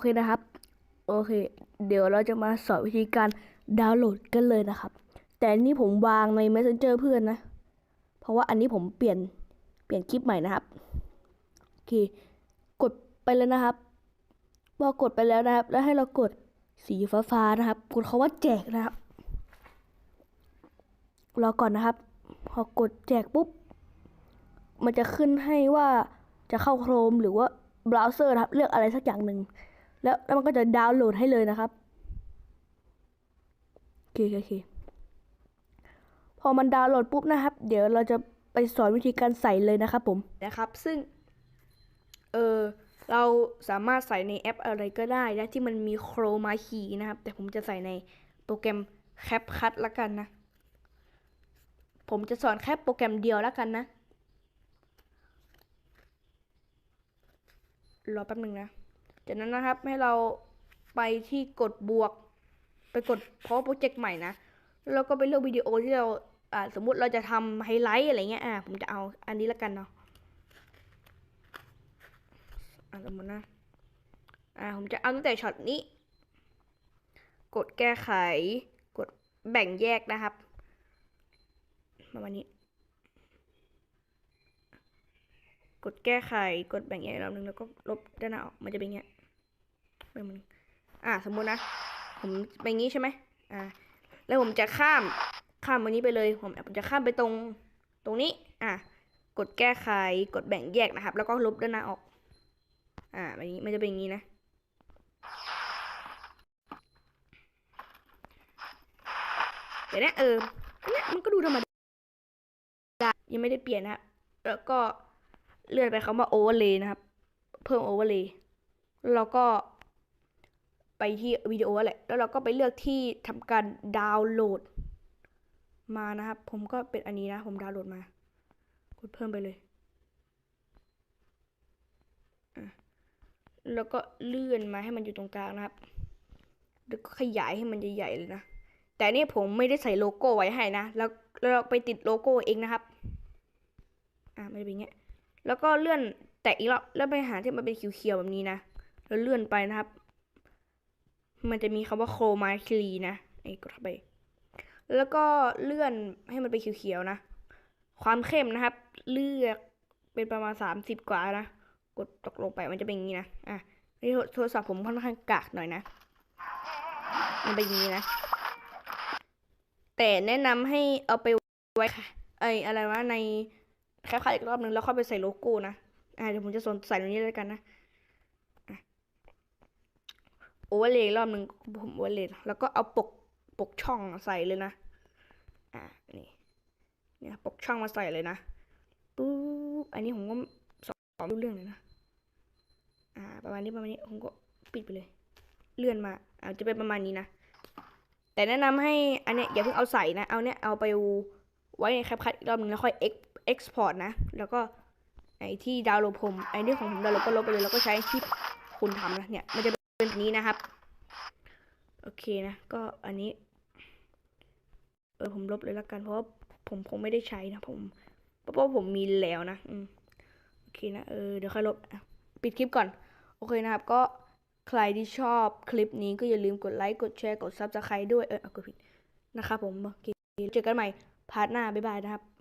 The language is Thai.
เคนะครับ โอเค เดี๋ยวเราจะมาสอนวิธีการดาวน์โหลดกันเลยนะครับ แต่นี่ผมวางใน Messenger เพื่อนนะ เพราะว่าอันนี้ผมเปลี่ยนเปลี่ยนคลิปใหม่นะครับ โอเค กดไปเลยนะครับพอกดไปแล้วนะครับ แล้วให้เรากดสีฟ้าๆนะครับ กดคาว่าแจกนะครับ รอก่อนนะครับ พอกดแจกปุ๊บ มันจะขึ้นให้ว่าจะเข้าโครมหรือว่าเบราว์เซอร์นะครับ เลือกอะไรสักอย่างหนึ่ง แล้วแล้วมันก็จะดาวน์โหลดให้เลยนะครับโอเคโอเคพอมันดาวน์โหลดปุ๊บนะครับ เดี๋ยวเราจะไปสอนวิธีการใส่เลยนะครับผมนะครับ ซึ่งเออเราสามารถใส่ในแอปอะไรก็ได้นะที่มันมีโครมาคีนะครับ แต่ผมจะใส่ในโปรแกรม CapCut ละกันนะ ผมจะสอนแค่โปรแกรมเดียวล้วกันนะ รอแป๊บหนึ่งนะ จากนั้นนะครับให้เราไปที่กดบวก ไปกดเพราะโปรเจกต์ใหม่นะแล้วก็ไปเลือกวิดีโอที่เราอ่าสมมุติเราจะทำไฮไลท์อะไรเงี้ยอ่าผมจะเอาอันนี้ล้วกันเนาะอ่าสมมตินะอ่าผมจะเอาตั้งแต่ช็อตนี้ กดแก้ไข กดแบ่งแยกนะครับประมาณนี้ กดแก้ไข กดแบ่งแยกอีกรอบนึงแล้วก็ลบด้านหน้าออกมันจะเป็นอย่างเงี้ย เป็นมันอ่าสมมุตินะ ผมเป็นอย่างงี้ใช่ไหมอ่า แล้วผมจะข้ามข้ามวันนี้ไปเลย ผมผมจะข้ามไปตรงตรงนี้ อะกดแก้ไขกดแบ่งแยกนะครับ แล้วก็ลบด้านหน้าออก อ่าแบบนี้มันจะเป็นอย่างนี้นะเดี๋ยวนะเออเนี้ยมันก็ดูธรรมดายังไม่ได้เปลี่ยนนะครับแล้วก็เลื่อนไปคำว่า overlay นะครับ เพิ่ม overlay แล้วก็ ไปที่วิดีโอแหละ แล้วเราก็ไปเลือกที่ทำการดาวน์โหลด มานะครับ ผมก็เป็นอันนี้นะ ผมดาวน์โหลดมากดเพิ่มไปเลย แล้วก็เลื่อนมาให้มันอยู่ตรงกลางนะครับ แล้วก็ขยายให้มันใหญ่ๆเลยนะ แต่นี่ผมไม่ได้ใส่โลโก้ไว้ให้นะ แล้วแล้วเราไปติดโลโก้เองนะครับ อ่ามันจะเป็นอย่างเงี้ย แล้วก็เลื่อนแตะอีกรอบแล้วไปหาที่มันเป็นเขียวๆแบบนี้นะ แล้วเลื่อนไปนะครับ มันจะมีคำว่าโครมาคีนะไอ้กดเข้าไป แล้วก็เลื่อนให้มันเป็นเขียวๆนะ ความเข้มนะครับ เลือกเป็นประมาณสามสิบกว่านะ กดตกลงไปมันจะเป็นอย่างนี้นะ อะนี่โทรศัพท์ผมค่อนข้างกากหน่อยนะ มันเป็นอย่างนี้นะ แต่แนะนำให้เอาไปไว้ค่ะไออะไรวะในแคปคัดอีกรอบนึงแล้วค่อยไปใส่โลโก้นะ อ่าเดี๋ยวผมจะสนใส่ตรงนี้เลยกันนะ โอเวอร์เลยรอบหนึ่งผมโอเวอร์เลยแล้วก็เอาปกปกช่องใส่เลยนะ อ่านี่เนี่ยปกช่องมาใส่เลยนะปุ๊บอันนี้ผมก็สอนรู้เรื่องเลยนะ อ่า ประมาณนี้ประมาณนี้ผมก็ปิดไปเลย เลื่อนมาอาจจะเป็นประมาณนี้นะ แต่แนะนำให้อันเนี้ยอย่าเพิ่งเอาใส่นะ เอาเนี้ยเอาไปไว้ในแคปคัดอีกรอบนึงแล้วค่อย export นะ แล้วก็ไอที่ดาวน์โหลดผมไอที่ของผมดาวน์โหลดก็ลบไปเลยแล้วก็ใช้ที่คุณทำนะเนี่ยมันจะ เป็นนี้นะครับ โอเคนะ ก็อันนี้ เออผมลบเลยละกันเพราะผมคงไม่ได้ใช้นะผมเพราะว่าผมมีแล้วนะอืมโอเคนะเออเดี๋ยวค่อยลบปิดคลิปก่อน โอเคนะครับ ก็ใครที่ชอบคลิปนี้ก็อย่าลืมกดไลค์กดแชร์กด Subscribe ด้วยเออกดผิดนะครับผมโอเคเจอกันใหม่พาร์ทหน้าบ๊ายบายนะครับ